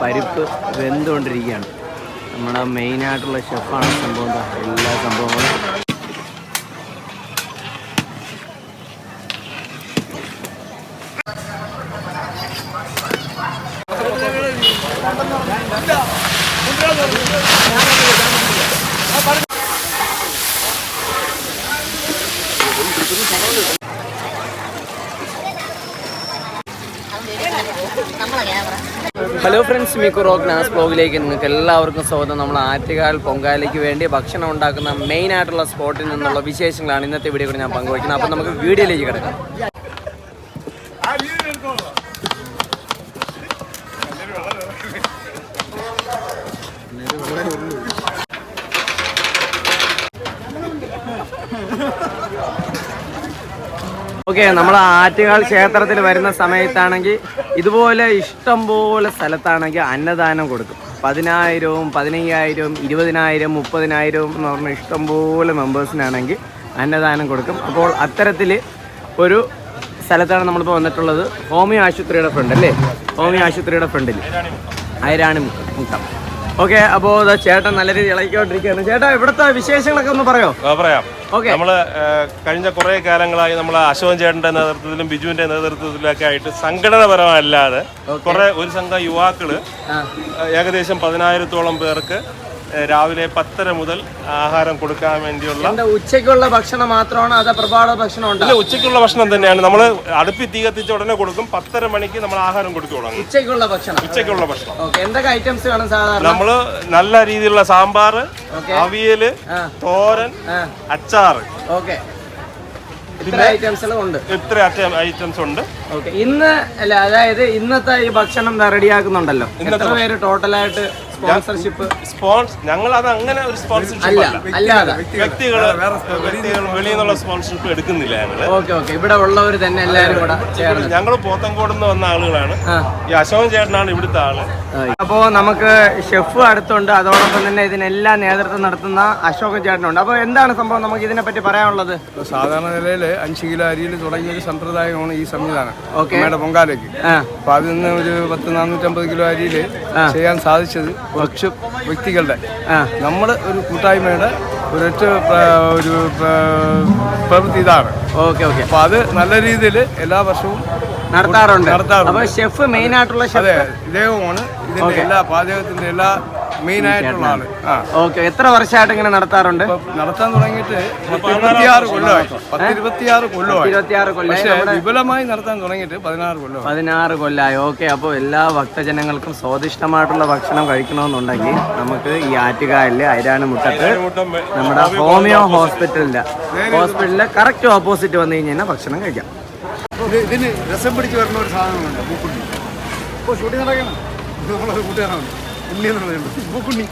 പരിപ്പ് വെന്തുകൊണ്ടിരിക്കുകയാണ്. നമ്മുടെ മെയിനായിട്ടുള്ള ഷെഫാണ് സംഭവം എല്ലാ സംഭവങ്ങളും. ഹലോ ഫ്രണ്ട്സ് മീക്കു റോക്ക് നാസ് ബ്ലോഗിലേക്ക് നിങ്ങൾക്ക് എല്ലാവർക്കും സ്വാഗതം. നമ്മൾ ആറ്റുകാൽ പൊങ്കാലയ്ക്ക് വേണ്ടി ഭക്ഷണം ഉണ്ടാക്കുന്ന മെയിൻ ആയിട്ടുള്ള സ്പോട്ടിൽ നിന്നുള്ള വിശേഷങ്ങളാണ് ഇന്നത്തെ വീഡിയോ കൂടി ഞാൻ പങ്കുവയ്ക്കുന്നത്. അപ്പം നമുക്ക് വീഡിയോയിലേക്ക് കിടക്കാം. ഓക്കെ നമ്മൾ ആറ്റുകാൽ ക്ഷേത്രത്തിൽ വരുന്ന സമയത്താണെങ്കിൽ ഇതുപോലെ ഇഷ്ടം പോലെ സ്ഥലത്താണെങ്കിൽ അന്നദാനം കൊടുക്കും. പതിനായിരവും പതിനയ്യായിരവും ഇരുപതിനായിരം മുപ്പതിനായിരവും എന്ന് പറഞ്ഞ ഇഷ്ടം പോലെ മെമ്പേഴ്സിനാണെങ്കിൽ അന്നദാനം കൊടുക്കും. അപ്പോൾ അത്തരത്തിൽ ഒരു സ്ഥലത്താണ് നമ്മളിപ്പോൾ വന്നിട്ടുള്ളത്. ഹോമിയോ ആശുപത്രിയുടെ ഫ്രണ്ട് അല്ലേ? ഹോമിയോ ആശുപത്രിയുടെ ഫ്രണ്ടിൽ ഐരാണി മുട്ടം ഓക്കെ അപ്പോൾ ചേട്ടൻ നല്ല രീതിയിൽ ഇളക്കിക്കൊണ്ടിരിക്കുകയാണ് ചേട്ടാ ഇവിടുത്തെ വിശേഷങ്ങളൊക്കെ ഒന്ന് പറയോ? പറയാം. ഓക്കെ നമ്മൾ കഴിഞ്ഞ കുറെ കാലങ്ങളായി നമ്മൾ അശോകൻ ചേട്ടന്റെ നേതൃത്വത്തിലും ബിജുവിന്റെ നേതൃത്വത്തിലൊക്കെ ആയിട്ട് സംഘടനപരമല്ലാതെ കുറെ ഒരു സംഘം യുവാക്കൾ ഏകദേശം പതിനായിരത്തോളം പേർക്ക് രാവിലെ പത്തര മുതൽ ആഹാരം കൊടുക്കാൻ വേണ്ടിയുള്ള ഉച്ചയ്ക്കുള്ള ഭക്ഷണം മാത്രമാണ് അതോ പ്രഭാത ഭക്ഷണം അല്ല ഉച്ചയ്ക്കുള്ള ഭക്ഷണം തന്നെയാണ്. നമ്മൾ അടുപ്പി തീ കത്തിച്ച ഉടനെ കൊടുക്കും. പത്തര മണിക്ക് നമ്മൾ ആഹാരം കൊടുത്തു തുടങ്ങും. ഉച്ചയ്ക്കുള്ള ഭക്ഷണം. ഉച്ചയ്ക്കുള്ള ഭക്ഷണം. എന്തൊക്കെ ഐറ്റംസ് വേണം സാധാരണ? നമ്മൾ നല്ല രീതിയിലുള്ള സാമ്പാർ അവിയൽ അവിയൽ തോരൻ അച്ചാർ അച്ചാറ്. ഓക്കെ. ഇത്ര ഐറ്റംസ് ഉണ്ട്. ഇത്ര ഐറ്റംസ് ഉണ്ട്. ഓക്കെ. ഇന്ന് അല്ല അതായത് ഇന്നത്തെ ഈ ഭക്ഷണം റെഡിയാക്കുന്നുണ്ടല്ലോ. എത്ര പേര് ടോട്ടലായിട്ട് സ്പോൺസർഷിപ്പ്? സ്പോൺസ് ഞങ്ങൾ അത് അങ്ങനെ ഒരു സ്പോൺസർഷിപ്പ് അല്ല അല്ല. അല്ലാതെ. വ്യക്തികൾ വ്യക്തികൾ വെളിയിൽ നിന്നുള്ള സ്പോൺസർഷിപ്പ് എടുക്കുന്നില്ല ഞങ്ങൾ ഓക്കെ ഓക്കെ. ഇവിടെ ഉള്ളവർ തന്നെ എല്ലാവരും കൂടെ ഞങ്ങൾ പോത്തൻകോട് നിന്ന് വന്ന ആളുകളാണ്. ഈ അശോകൻ ചേട്ടനാണ് ഇവിടുത്തെ ആൾ. അപ്പോൾ നമുക്ക് ഷെഫ് അടുത്തുണ്ട്. അതോടൊപ്പം തന്നെ ഇതിനെല്ലാം നേതൃത്വം നടത്തുന്ന അശോകൻ ചേട്ടനുണ്ട്. അപ്പോൾ എന്താണ് സംഭവം? നമുക്ക് ഇതിനെ പറ്റി പറയാനുള്ളത്. സാധാരണ നിലയിൽ അഞ്ച് കിലോ അരിയിൽ തുടങ്ങിയ ഒരു സമ്പ്രദായമാണ് ഈ സംവിധാനം. അമ്മയുടെ പൊങ്കാലയ്ക്ക്. അപ്പൊ അതിൽ നിന്ന് ഒരു പത്ത് നാനൂറ്റമ്പത് കിലോ അരിയിൽ ചെയ്യാൻ സാധിച്ചത് കുറച്ച് വ്യക്തികളുടെ. നമ്മുടെ ഒരു കൂട്ടായ്മയുടെ ഒരൊറ്റ ഒരു പ്ര- പ്രവൃത്തി ഇതാണ്. Okay okay. അപ്പൊ അത് നല്ല രീതിയിൽ എല്ലാ വർഷവും നടത്താറുണ്ട്. നടത്താറുണ്ട്. ഷെഫ് മെയിൻ ആയിട്ടുള്ള അതെ ഇദ്ദേഹമാണ് ഇതിന്റെ എല്ലാ പാചകത്തിന്റെ എല്ലാ മെയിൻ ആയിട്ടുള്ള ആൾ. ആ. ഓക്കെ എത്ര വർഷമായിട്ട് ഇങ്ങനെ നടത്താറുണ്ട്? നടത്താൻ തുടങ്ങിയിട്ട് കൊല്ലമായി. പത്ത് ഇരുപത്തിയാറ് കൊല്ലമായി. ഇരുപത്തിയാറ് വിപുലമായി നടത്താൻ തുടങ്ങിയിട്ട് പതിനാറ് കൊല്ലമായി. പതിനാറ് കൊല്ലമായി ഓക്കെ അപ്പോൾ എല്ലാ ഭക്തജനങ്ങൾക്കും സ്വാദിഷ്ടമായിട്ടുള്ള ഭക്ഷണം കഴിക്കണമെന്നുണ്ടെങ്കിൽ നമുക്ക് ഈ ആറ്റുകാലിൽ ഐരാണ് മുട്ടത്ത് നമ്മുടെ ഹോമിയോ ഹോസ്പിറ്റലിന്റെ ഹോസ്പിറ്റലിലെ കറക്റ്റ് ഓപ്പോസിറ്റ് വന്നു കഴിഞ്ഞാൽ ഭക്ഷണം കഴിക്കാം. ഇതിന് രസം പിടിച്ച് വരുന്ന ഒരു സാധനമുണ്ട് മൂക്കുണ്ണി ഇപ്പോൾ ഷൂട്ടിംഗ് നടക്കണം. നമ്മളത് കൂട്ടുകാരാണ് ഉണ്ണി എന്നുള്ളത് മൂക്കുണ്ണി